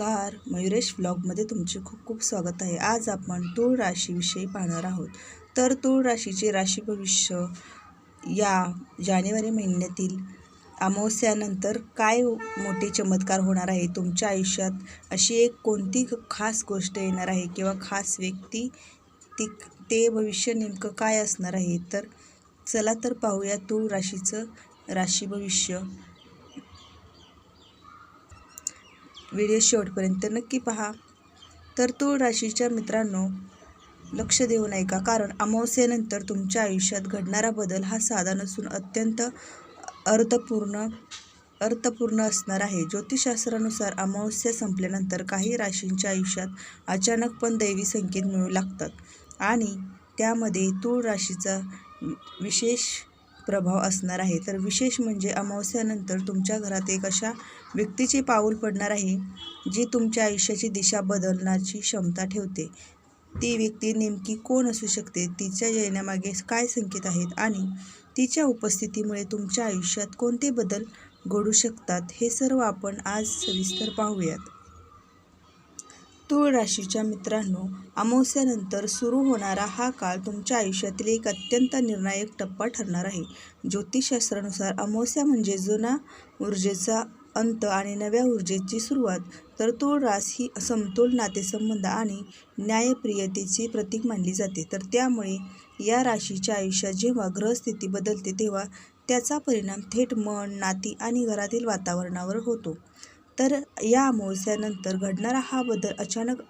नमस्कार. मयुरेश व्लॉगमध्ये तुमचे खूप खूप स्वागत आहे. आज आपण तूळ राशीविषयी पाहणार आहोत. तर तूळ राशीचे राशी भविष्य या जानेवारी महिन्यातील अमावस्यानंतर काय मोठे चमत्कार होणार आहे तुमच्या आयुष्यात? अशी एक कोणती खास गोष्ट येणार आहे किंवा खास व्यक्ती ती ते भविष्य नेमकं काय असणार आहे? तर चला तर पाहूया तूळ राशीचं राशी भविष्य. व्हिडिओ शेवटपर्यंत नक्की पहा. तर तूळ राशीच्या मित्रांनो लक्ष देऊ नये का कारण अमावस्येनंतर तुमच्या आयुष्यात घडणारा बदल हा साधा नसून अत्यंत अर्थपूर्ण अर्थपूर्ण असणार आहे. ज्योतिषशास्त्रानुसार अमावस्या संपल्यानंतर काही राशींच्या आयुष्यात अचानक पण दैवी संकेत मिळू लागतात. आणि त्यामध्ये तूळ राशीचा विशेष प्रभाव असणार आहे. तर विशेष म्हणजे अमावस्यानंतर तुमच्या घरात एक अशा व्यक्तीचे पाऊल पडणार आहे जी तुमच्या आयुष्याची दिशा बदलण्याची क्षमता ठेवते. ती व्यक्ती नेमकी कोण असू शकते? तिच्या येण्यामागे काय संकेत आहेत? आणि तिच्या उपस्थितीमुळे तुमच्या आयुष्यात कोणते बदल घडू शकतात? हे सर्व आपण आज सविस्तर पाहूयात. तूळ राशीच्या मित्रांनो अमावस्यानंतर सुरू होणारा हा काळ तुमच्या आयुष्यातील एक अत्यंत निर्णायक टप्पा ठरणार आहे. ज्योतिषशास्त्रानुसार अमावस्या म्हणजे जुना ऊर्जेचा अंत आणि नव्या ऊर्जेची सुरुवात. तर तूळ रास ही समतोल नातेसंबंध आणि न्यायप्रियतेची प्रतीक मानली जाते. तर त्यामुळे या राशीच्या आयुष्यात जेव्हा ग्रहस्थिती बदलते तेव्हा त्याचा परिणाम थेट मन नाती आणि घरातील वातावरणावर होतो. तर या अमावस्यानंतर घडणारा हा बदल अचानक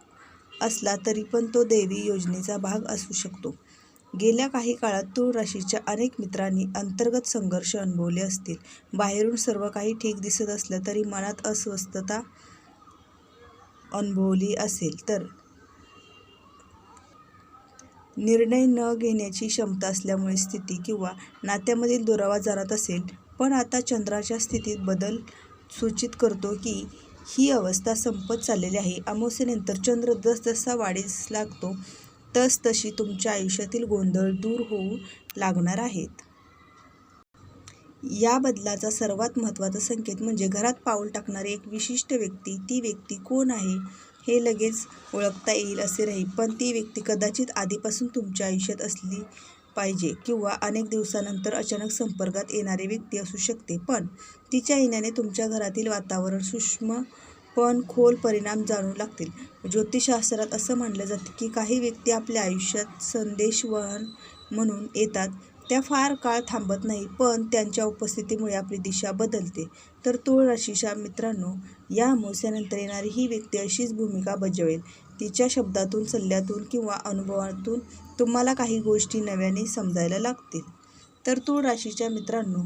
असला तरी पण तो देवी योजनेचा भाग असू शकतो. गेल्या काही काळात तूळ राशीच्या अनेक मित्रांनी अंतर्गत संघर्ष अनुभवले असतील. बाहेरून सर्व काही ठीक दिसत असलं तरी मनात अस्वस्थता अनुभवली असेल. तर निर्णय न घेण्याची क्षमता असल्यामुळे स्थिती किंवा नात्यामधील दुरावा जाणत असेल. पण आता चंद्राच्या स्थितीत बदल सूचित करतो की ही अवस्था संपत चाललेली आहे. अमावस्येनंतर चंद्र जसजसा वाढीस लागतो तसतशी तुमच्या आयुष्यातील गोंधळ दूर होऊ लागणार आहेत. या बदलाचा सर्वात महत्त्वाचा संकेत म्हणजे घरात पाऊल टाकणारी एक विशिष्ट व्यक्ती ती व्यक्ती कोण आहे हे लगेच ओळखता येईल असे राहील पण ती व्यक्ती कदाचित आधीपासून तुमच्या आयुष्यात असली पाहिजे किंवा अनेक दिवसानंतर अचानक संपर्कात येणारी व्यक्ती असू शकते. पण तिच्या येण्याने तुमच्या घरातील वातावरण सूक्ष्म पण खोल परिणाम जाणू लागतील. ज्योतिषशास्त्रात असं मानलं जातं की काही व्यक्ती आपल्या आयुष्यात संदेशवहन म्हणून येतात. त्या फार काळ थांबत नाही पण त्यांच्या उपस्थितीमुळे आपली दिशा बदलते. तर तूळ राशीच्या मित्रांनो या अमावस्यानंतर येणारी ही व्यक्ती अशीच भूमिका बजावेल. तिच्या शब्दातून सल्ल्यातून किंवा अनुभवातून तुम्हाला काही गोष्टी नव्याने समजायला लागतील. तर तूळ राशीच्या मित्रांनो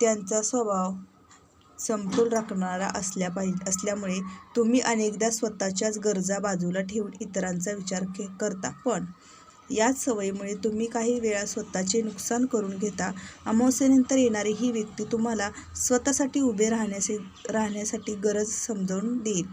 त्यांचा स्वभाव समतोल राखणारा असल्या पाहिजे असल्यामुळे तुम्ही अनेकदा स्वतःच्याच गरजा बाजूला ठेवून इतरांचा विचार के करता. पण याच सवयीमुळे तुम्ही काही वेळा स्वतःचे नुकसान करून घेता. अमावस्येनंतर येणारी ही व्यक्ती तुम्हाला स्वतःसाठी उभे राहण्याचे राहण्यासाठी गरज समजावून देईल.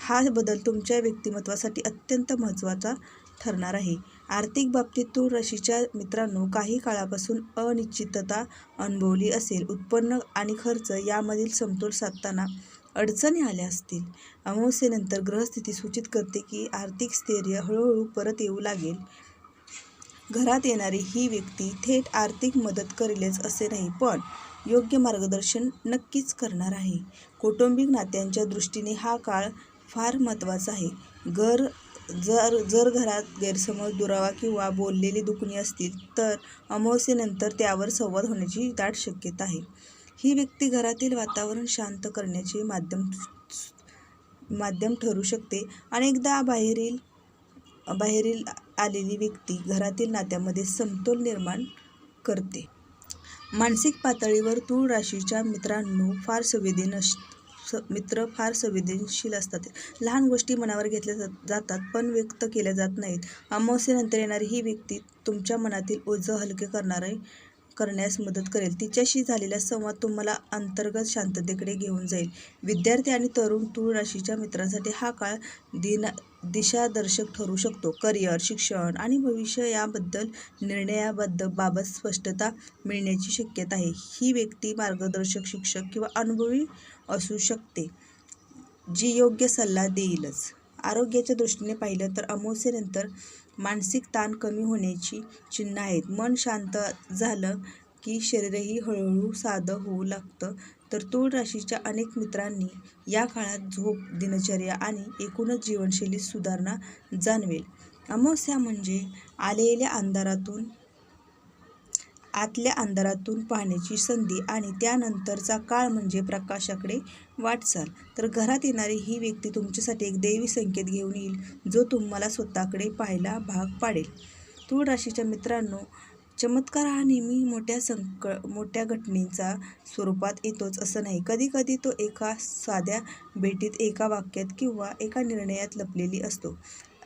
हा बदल तुमच्या व्यक्तिमत्वासाठी अत्यंत महत्त्वाचा ठरणार आहे. आर्थिक बाबतीत तूळ राशीच्या मित्रांनो काही काळापासून अनिश्चितता अनुभवली असेल. उत्पन्न आणि खर्च यामधील समतोल साधताना अडचणी आल्या असतील. अमावस्येनंतर ग्रहस्थिती सूचित करते की आर्थिक स्थैर्य हळूहळू परत येऊ लागेल. घरात येणारी ही व्यक्ती थेट आर्थिक मदत करेलच असे नाही पण योग्य मार्गदर्शन नक्कीच करणार आहे. कौटुंबिक नात्यांच्या दृष्टीने हा काळ फार महत्त्वाचा आहे. घर जर जर घरात गैरसमज दुरावा किंवा बोललेली दुखणी असतील तर अमावस्येनंतर त्यावर संवाद होण्याची दाट शक्यता आहे. ही व्यक्ती घरातील वातावरण शांत करण्याचे माध्यम माध्यम ठरू शकते. अनेकदा बाहेरील बाहेरील आलेली व्यक्ती घरातील नात्यामध्ये समतोल निर्माण करते. मानसिक पातळीवर तूळ राशीच्या मित्रांनो फार संवेदन स मित्र फार संवेदनशील असतात. लहान गोष्टी मनावर घेतल्या जातात पण व्यक्त केल्या जात नाहीत. अमावस्येनंतर येणारी ही व्यक्ती तुमच्या मनातील ओझं हलके करणारे करण्यास मदत करेल. तिच्याशी झालेला संवाद तुम्हाला अंतर्गत शांततेकडे घेऊन जाईल. विद्यार्थी आणि तरुण तूळ राशीच्या मित्रांसाठी हा काळ दिना दिशादर्शक ठरू शकतो. करिअर शिक्षण आणि भविष्य याबद्दल निर्णयाबद्दल बाबत स्पष्टता मिळण्याची शक्यता आहे. ही व्यक्ती मार्गदर्शक शिक्षक किंवा अनुभवी असू शकते जी योग्य सल्ला देईलच. आरोग्याच्या दृष्टीने पाहिलं तर अमावस्येनंतर मानसिक ताण कमी होण्याची चिन्ह आहेत. मन शांत झालं की शरीरही हळूहळू साधं होऊ लागतं. तर तूळ राशीच्या अनेक मित्रांनी या काळात झोप दिनचर्या आणि एकूणच जीवनशैलीत सुधारणा जाणवेल. अमावस्या म्हणजे आलेल्या अंधारातून आतल्या अंधारातून पाहण्याची संधी आणि त्यानंतरचा काळ म्हणजे प्रकाशाकडे वाटचाल. तर घरात येणारी ही व्यक्ती तुमच्यासाठी एक दैवी संकेत घेऊन येईल जो तुम्हाला स्वतःकडे पाहायला भाग पाडेल. तूळ राशीच्या मित्रांनो चमत्कार हा नेहमी मोठ्या संक मोठ्या घटनेचा स्वरूपात येतोच असं नाही. कधीकधी तो एका साध्या भेटीत एका वाक्यात किंवा एका निर्णयात लपलेली असतो.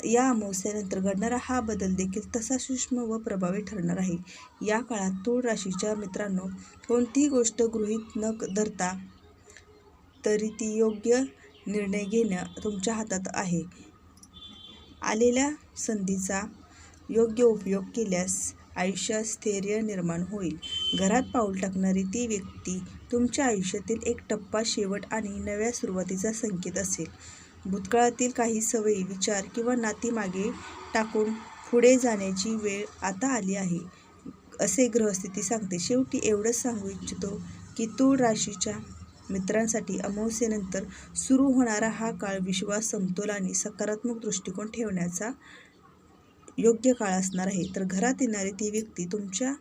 या अमावस्येनंतर घडणारा हा बदल देखील तसा सूक्ष्म व प्रभावी ठरणार आहे. या काळात तूळ राशीच्या मित्रांनो कोणतीही गोष्ट गृहीत न धरता तरी ती योग्य निर्णय घेणं तुमच्या हातात आहे. आलेल्या संधीचा योग्य उपयोग केल्यास आयुष्यात स्थैर्य निर्माण होईल. घरात पाऊल टाकणारी ती व्यक्ती तुमच्या आयुष्यातील एक टप्पा शेवट आणि नव्या सुरुवातीचा संकेत असेल. भूतकाळातील काही सवयी विचार किंवा नाती मागे टाकून पुढे जाण्याची वेळ आता आली आहे असे ग्रहस्थिती सांगते. शेवटी एवढंच सांगू इच्छितो की तूळ राशीच्या मित्रांसाठी अमावस्येनंतर सुरू होणारा हा काळ विश्वास समतोल आणि सकारात्मक दृष्टिकोन ठेवण्याचा योग्य काळ असणार आहे. तर घरात येणारी ती व्यक्ती तुमच्या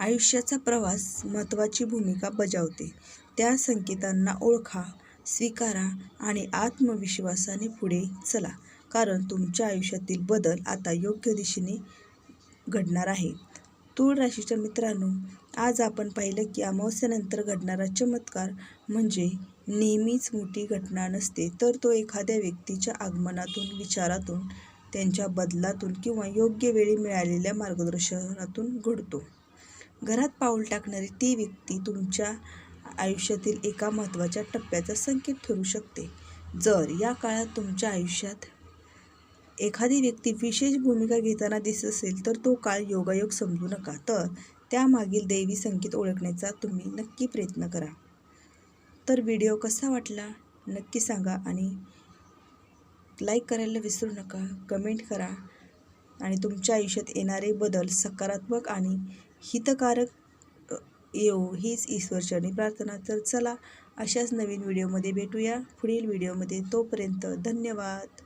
आयुष्याचा प्रवास महत्त्वाची भूमिका बजावते. त्या संकेतांना ओळखा. स्वीकारा आणि आत्मविश्वासाने पुढे चला कारण तुमच्या आयुष्यातील बदल आता योग्य दिशेने घडणार आहे तूळ राशीच्या मित्रांनो आज आपण पाहिलं की अमावस्येनंतर घडणारा चमत्कार म्हणजे नेहमीच मोठी घटना नसते तर तो एखाद्या व्यक्तीच्या आगमनातून विचारातून त्यांच्या बदलातून किंवा योग्य वेळी मिळालेल्या मार्गदर्शनातून घडतो. घरात पाऊल टाकणारी ती व्यक्ती तुमच्या आयुष्यातील एका महत्त्वाच्या टप्प्याचा संकेत ठरू शकते. जर या काळात तुमच्या आयुष्यात एखादी व्यक्ती विशेष भूमिका घेताना दिसत असेल तर तो काळ योगायोग समजू नका. तर त्यामागील दैवी संकेत ओळखण्याचा तुम्ही नक्की प्रयत्न करा. तर व्हिडिओ कसा वाटला नक्की सांगा आणि लाईक करायला विसरू नका कमेंट करा. आणि तुमच्या आयुष्यात येणारे बदल सकारात्मक आणि हितकारक येऊ हीच ईश्वरचरणी प्रार्थना. तर चला अशाच नवीन व्हिडिओमध्ये भेटूया. पुढील व्हिडिओमध्ये तोपर्यंत धन्यवाद.